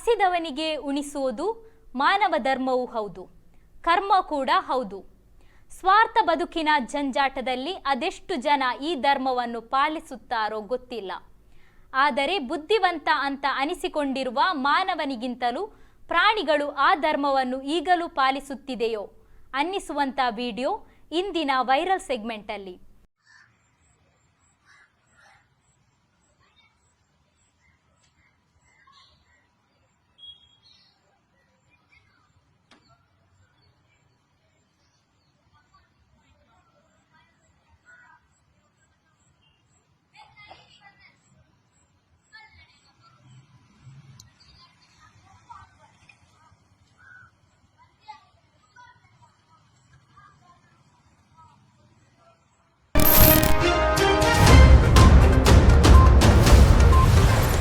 ಹಸಿದವನಿಗೆ ಉಣಿಸುವುದು ಮಾನವ ಧರ್ಮವೂ ಹೌದು, ಕರ್ಮ ಕೂಡ ಹೌದು. ಸ್ವಾರ್ಥ ಬದುಕಿನ ಜಂಜಾಟದಲ್ಲಿ ಅದೆಷ್ಟು ಜನ ಈ ಧರ್ಮವನ್ನು ಪಾಲಿಸುತ್ತಾರೋ ಗೊತ್ತಿಲ್ಲ. ಆದರೆ ಬುದ್ಧಿವಂತ ಅಂತ ಅನಿಸಿಕೊಂಡಿರುವ ಮಾನವನಿಗಿಂತಲೂ ಪ್ರಾಣಿಗಳು ಆ ಧರ್ಮವನ್ನು ಈಗಲೂ ಪಾಲಿಸುತ್ತಿದೆಯೋ ಅನ್ನಿಸುವಂಥ ವಿಡಿಯೋ ಇಂದಿನ ವೈರಲ್ ಸೆಗ್ಮೆಂಟಲ್ಲಿ.